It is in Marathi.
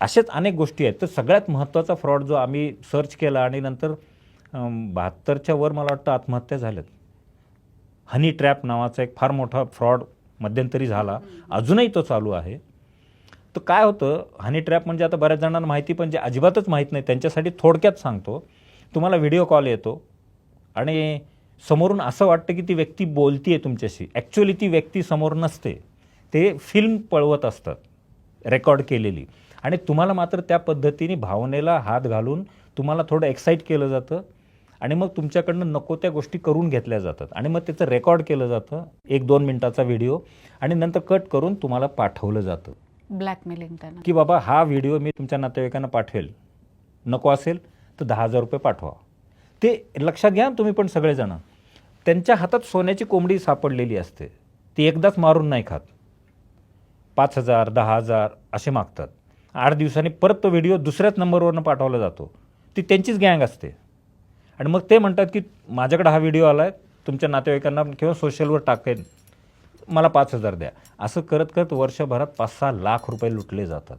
अशाच अनेक गोष्टी आहेत. तर सगळ्यात महत्त्वाचा फ्रॉड जो आम्ही सर्च केला आणि नंतर बहात्तरच्या वर मला वाटतं आत्महत्या झाल्यात. हनी ट्रॅप नावाचा एक फार मोठा फ्रॉड मध्यंतरी झाला. अजूनही तो चालू आहे. तर काय होतं हनी ट्रॅप म्हणजे आता बऱ्याच जणांना माहिती पण जे अजिबातच माहीत नाही त्यांच्यासाठी थोडक्यात सांगतो. तुम्हाला व्हिडिओ कॉल येतो आणि समोरून असं वाटतं की ती व्यक्ती बोलतीये तुमच्याशी. ॲक्च्युली ती व्यक्ती समोर नसते. ते फिल्म पळवत असतात रेकॉर्ड केलेली. आणि तुम्हाला मात्र त्या पद्धतीने भावनेला हात घालून तुम्हाला थोडं एक्साईट केलं जातं. आणि मग तुमच्याकडनं नको त्या गोष्टी करून घेतल्या जातात. आणि मग त्याचं रेकॉर्ड केलं जातं. एक दोन मिनटाचा व्हिडिओ आणि नंतर कट करून तुम्हाला पाठवलं जातं. ब्लॅकमेलिंग त्यांना. की बाबा हा व्हिडिओ मी तुमच्या नातेवाईकांना पाठवेल. नको असेल तर दहा हजार रुपये पाठवा. ते लक्षात घ्या तुम्ही पण सगळेजण. त्यांच्या हातात सोन्याची कोंबडी सापडलेली असते. ती एकदाच मारून नाही खात. पाच हजार दहा हजार असे मागतात. आठ दिवसांनी परत तो व्हिडिओ दुसऱ्याच नंबरवरनं पाठवला जातो. ती त्यांचीच गँग असते. आणि मग ते म्हणतात की माझ्याकडे हा व्हिडिओ आला आहे तुमच्या नातेवाईकांना किंवा सोशलवर टाकेन. मला पाच हजार द्या. असं करत करत वर्षभरात पाच सहा लाख रुपये लुटले जातात.